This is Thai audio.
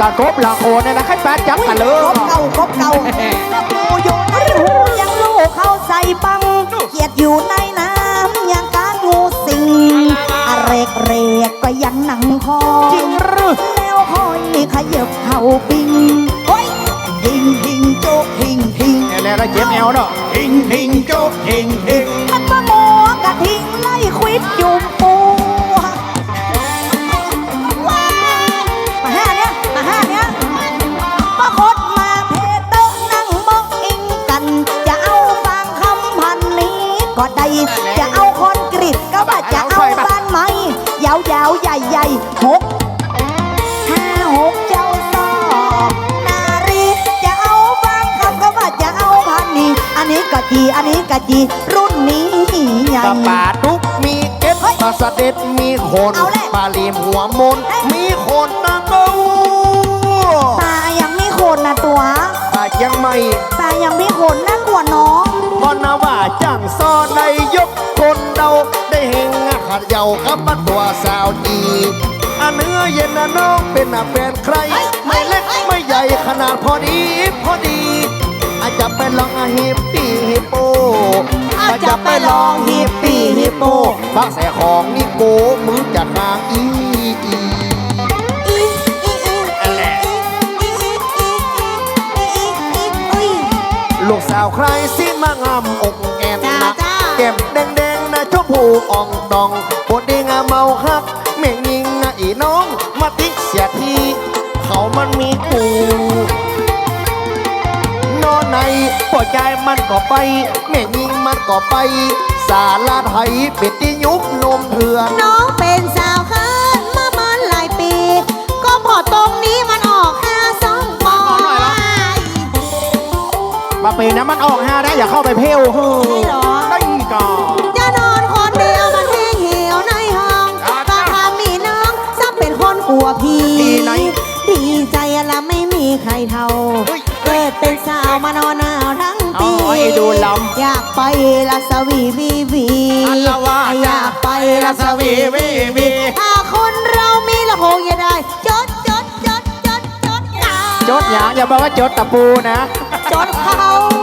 บละโคเนี่ยนะให้ป้าจับกันเลยครบเก่าครบเก่าแล้วปูอยู่ในหูยังลูกเข้าใส่ปังเขียดอยู่ในน้ำยังกางูสิงอะเรกเรกก็ยังหนังคอจริงหรือแล้วคอยขยับเข่าปิงโอ้ยหิงหิงโจ๊กหิงหิงแล้วเจ็บแอวเนาะหิงหิงโจ๊กหิงหิง จะเอาคอนกรีตก็ว่าจะเอาบ้านไม้ยาวๆใหญ่ๆหกห้าหกเจ้าสอบนารีจะเอาบางคำก็ว่าจะเอาพันนี้ อันนี้กะจีอันนี้กะจีรุ่นนี้ใหญ่กระปาดุกมีเก็บปลาสะเด็ดมีคนเอาแหละปลาลีมหัวมนมีคนนะเกาตายังไม่โคนนะตัวปากยังไม่ตายังไม่โคนน่ากลัวน้อ งก็นาว่าจังซอในยกคนเดาได้เฮงขัดเยากับมาตัวสาวจีอันเนื้อเย็นนะน้องเป็นอาแฟนใคร ไม่เล็กไม่ใหญ่ขนาดพอดีพอดี อาจจะไปลองอาฮิปปี้ฮิปโปอาจจะไปลองฮิปปี้ฮิปโปฟักใส่ของนี่โกมึงจะคางอีอีาวใครสิมางามอกแอนจ้านะจ้า แก้มแดงๆนะชมพูอ่องดองปวดดีงาเมาฮักเม่งยิงนะอีน้องมาติเสียทีเขามันมีกูนอนในปวดใจมันก็ไปเม่งยิงมันก็ไป สาลาไทยเป็ดที่ยุบนมเถื่อน น้อง มาปีนะมันออกห้าได้อย่าเข้าไปเพลวเฮ้ใช่เหรอ ได้ก่อน จะนอนคนเดียวมันแห้งเหี่ยวในห้องอ่าบางครั้งมีน้องซ้ำเป็นคนกลัวผีดีไหนดีใจละไม่มีใครเท่า เฮ้ยเกิดเป็นสาวมานอนหนาวทั้งปีอ๋อไอ้ดูลำอยากไปละสวีวีวีอัลวาดอยากไปละสวีวีวี ถ้าคนเรามีละโพงอย่าได้ จดจดจดจดจดจดอย่างอย่าบอกว่าจดตะปูนะ จดเขา